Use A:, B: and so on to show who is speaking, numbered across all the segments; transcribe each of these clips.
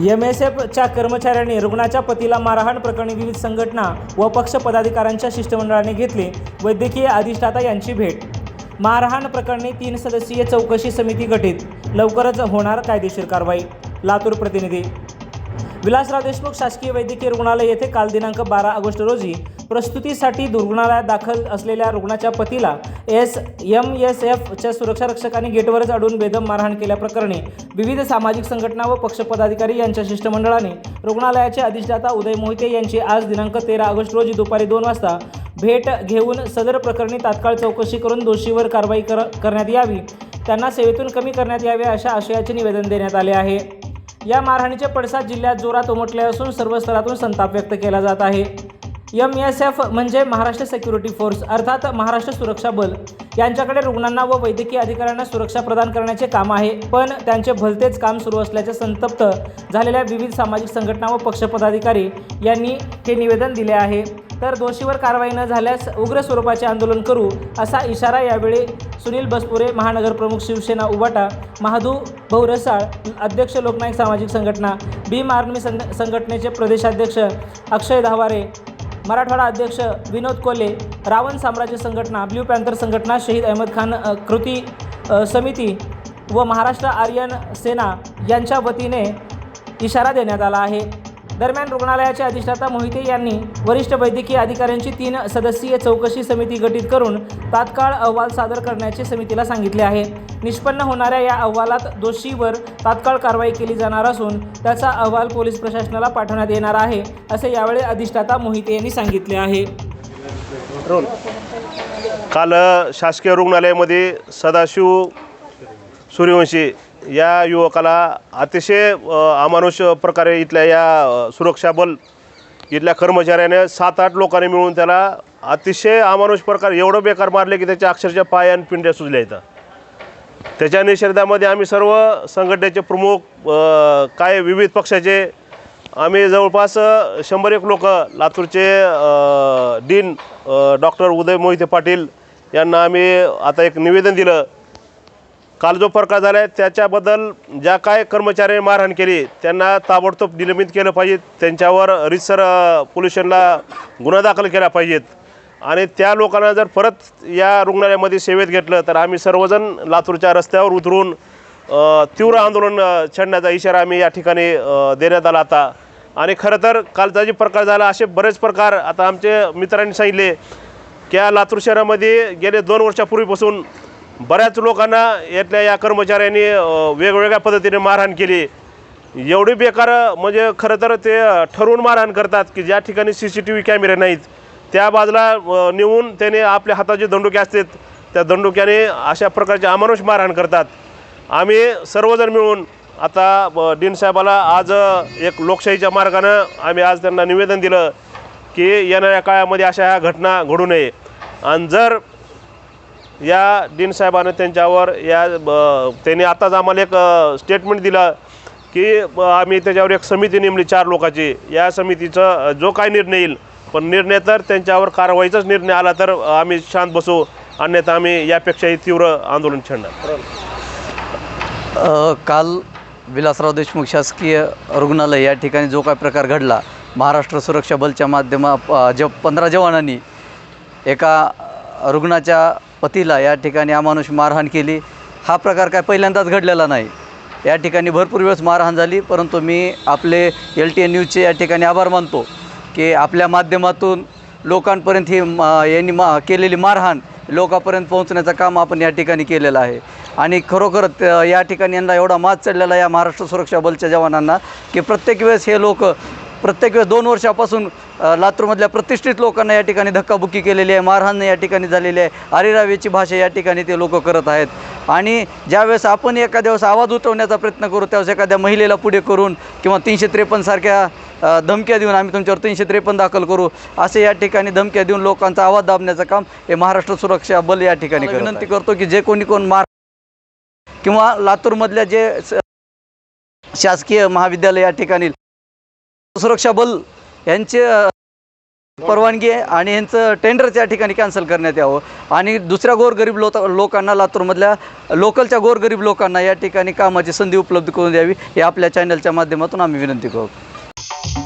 A: M S एफच्या कर्मचाऱ्यांनी रुग्णाच्या पतीला मारहाण प्रकरणी विविध संघटना व पक्ष पदाधिकाऱ्यांच्या शिष्टमंडळाने घेतली. वैद्यकीय अधिष्ठाता यांची भेट. मारहाण प्रकरणी तीन सदस्यीय चौकशी समिती गठीत. लवकरच होणार कायदेशीर कारवाई. लातूर प्रतिनिधी विलासराव देशमुख शासकीय वैद्यकीय रुग्णालय येथे काल दिनांक बारा ऑगस्ट रोजी प्रस्तुतीसाठी रुग्णालयात दाखल असलेल्या रुग्णाच्या पतीला एस एम एस एफच्या सुरक्षा रक्षकांनी गेटवरच अडून बेदम मारहाण केल्याप्रकरणी विविध सामाजिक संघटना व पक्ष पदाधिकारी यांच्या शिष्टमंडळाने रुग्णालयाचे अधिष्ठाता उदय मोहिते यांची आज दिनांक तेरा ऑगस्ट रोजी दुपारी दोन वाजता भेट घेऊन सदर प्रकरणी तात्काळ चौकशी करून दोषीवर कारवाई कर करण्यात यावी. त्यांना सेवेतून कमी करण्यात यावे अशा आशयाचे निवेदन देण्यात आले आहे. या मारहाणीचे पडसाद जिल्ह्यात जोरात उमटले असून सर्व स्तरातून संताप व्यक्त केला जात आहे. एम एस एफ म्हणजे महाराष्ट्र सिक्युरिटी फोर्स अर्थात महाराष्ट्र सुरक्षा बल. यांच्याकडे रुग्णांना व वैद्यकीय अधिकाऱ्यांना सुरक्षा प्रदान करण्याचे काम आहे. पण त्यांचे भलतेच काम सुरू असल्याचे संतप्त झालेल्या विविध सामाजिक संघटना व पक्षपदाधिकारी यांनी हे निवेदन दिले आहे. तर दोषीवर कारवाई न झाल्यास उग्र स्वरूपाचे आंदोलन करू असा इशारा यावेळी सुनील बसपुरे महानगरप्रमुख शिवसेना उबाटा महादू भाऊ रसाळ अध्यक्ष लोकनायक सामाजिक संघटना भीम आर्मी संघ संघटनेचे प्रदेशाध्यक्ष अक्षय धावारे मराठवाडा अध्यक्ष विनोद कोले रावण साम्राज्य संघटना ब्ल्यू पॅन्थर संघटना शहीद अहमद खान कृती समिती व महाराष्ट्र आर्यन सेना यांच्या वतीने इशारा देण्यात आला आहे. दरम्यान रुग्णालयाचे अधिष्ठाता मोहिते यांनी वरिष्ठ वैद्यकीय अधिकाऱ्यांची तीन सदस्यीय चौकशी समिती गठीत करून तात्काळ अहवाल सादर करण्याचे समितीला सांगितले आहे. निष्पन्न होणाऱ्या या अहवालात दोषीवर तात्काळ कारवाई केली जाणार असून त्याचा अहवाल पोलीस प्रशासनाला पाठवण्यात येणार आहे असे यावेळी अधिष्ठाता मोहिते यांनी सांगितले आहे.
B: रोल काल शासकीय रुग्णालयामध्ये सदाशिव सूर्यवंशी या युवकाला अतिशय अमानुष प्रकारे इथल्या या सुरक्षा बल इथल्या कर्मचाऱ्याने सात आठ लोकांनी मिळून त्याला अतिशय अमानुष प्रकार एवढं बेकार मारले की त्याच्या अक्षरशः पाय आणि पिंड्या सुजल्या इथं. त्याच्या निषेधामध्ये आम्ही सर्व संघटनेचे प्रमुख काय विविध पक्षाचे आम्ही जवळपास शंभर एक लोक लातूरचे डीन डॉक्टर उदय मोहिते पाटील यांना आम्ही आता एक निवेदन दिलं. काल जो प्रकार झाला आहे त्याच्याबद्दल ज्या काय कर्मचाऱ्यांनी मारहाण केली त्यांना ताबडतोब निलंबित केलं पाहिजे. त्यांच्यावर रिसर पोल्युशनला गुन्हा दाखल केला पाहिजेत आणि त्या लोकांना जर परत या रुग्णालयामध्ये सेवेत घेतलं तर आम्ही सर्वजण लातूरच्या रस्त्यावर उतरून तीव्र आंदोलन छेडण्याचा इशारा आम्ही या ठिकाणी देण्यात आला आता. आणि खरं तर कालचा जे प्रकार झाला असे बरेच प्रकार आता आमचे मित्रांनी सांगितले की या लातूर शहरामध्ये गेले दोन वर्षापूर्वीपासून बऱ्याच लोकांना यातल्या या कर्मचाऱ्यांनी वेगवेगळ्या पद्धतीने मारहाण केली. एवढी बेकार म्हणजे खरं तर ते ठरवून मारहाण करतात की ज्या ठिकाणी सी सी टी व्ही कॅमेरे नाहीत त्या बाजूला नेऊन त्याने आपल्या हातात जे दंडुके असतात त्या दंडुक्याने अशा प्रकारचे अमानुष मारहाण करतात. आम्ही सर्वजण मिळून आता डीन साहेबाला आज एक लोकशाहीच्या मार्गानं आम्ही आज त्यांना निवेदन दिलं की येणाऱ्या काळामध्ये अशा ह्या घटना घडू नये. आणि जर या डीन साहेबानं त्यांच्यावर या ब- त्यांनी आताच आम्हाला एक स्टेटमेंट दिलं की आम्ही त्याच्यावर एक समिती नेमली चार लोकांची. या समितीचं जो काय निर्णय येईल पण निर्णय तर त्यांच्यावर कारवाईचाच निर्णय आला तर आम्ही शांत बसू अन्यथा आम्ही यापेक्षाही तीव्र आंदोलन छेडणार.
C: काल विलासराव देशमुख शासकीय रुग्णालय या ठिकाणी जो काय प्रकार घडला महाराष्ट्र सुरक्षा बलच्या माध्यमा प- ज पंधरा जवानांनी एका रुग्णाच्या पतीला या ठिकाणी अमानुष मारहाण केली. हा प्रकार काय पहिल्यांदाच घडलेला नाही. या ठिकाणी भरपूर वेळेस मारहाण झाली परंतु मी आपले एल टी एन न्यूजचे या ठिकाणी आभार मानतो की आपल्या माध्यमातून लोकांपर्यंत ही मा यांनी मा केलेली मारहाण लोकांपर्यंत पोहोचण्याचं काम आपण या ठिकाणी केलेलं आहे. आणि खरोखर या ठिकाणी यांना एवढा मात चढलेला या महाराष्ट्र सुरक्षा बलच्या जवानांना की प्रत्येक वेळेस हे लोक प्रत्येक वेळेस दोन वर्षापासून लातूरमधल्या प्रतिष्ठित लोकांना या ठिकाणी धक्काबुक्की केलेली आहे. मारहाण या ठिकाणी झालेली आहे. आरिरावेची भाषा या ठिकाणी ते लोक करत आहेत. आणि ज्यावेळेस आपण एखाद्या वेळेस आवाज उठवण्याचा प्रयत्न करू त्यावेळेस एखाद्या महिलेला पुढे करून किंवा तीनशे त्रेपन्नसारख्या धमक्या देऊन आम्ही तुमच्यावर तीनशे त्रेपन्न दाखल करू असे या ठिकाणी धमक्या देऊन लोकांचा आवाज दाबण्याचं काम हे महाराष्ट्र सुरक्षा बल या ठिकाणी विनंती करतो की जे कोणी कोण मार किंवा लातूरमधल्या जे शासकीय महाविद्यालय या ठिकाणी सुरक्षा बल यांचे परवानगी आहे आणि यांचं टेंडर त्या ठिकाणी कॅन्सल करण्यात यावं. आणि दुसऱ्या गोरगरीब लोक लोकांना लातूरमधल्या लोकलच्या गोरगरीब लोकांना या ठिकाणी कामाची संधी उपलब्ध करून द्यावी हे आपल्या चॅनलच्या माध्यमातून आम्ही विनंती करू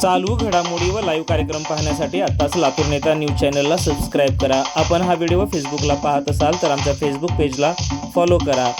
D: चालू घडामोडी व लाईव्ह कार्यक्रम पाहण्यासाठी आत्ताच लातूर नेता न्यूज चॅनलला सबस्क्राईब करा. आपण हा व्हिडिओ फेसबुकला पाहत असाल तर आमच्या फेसबुक पेजला फॉलो करा.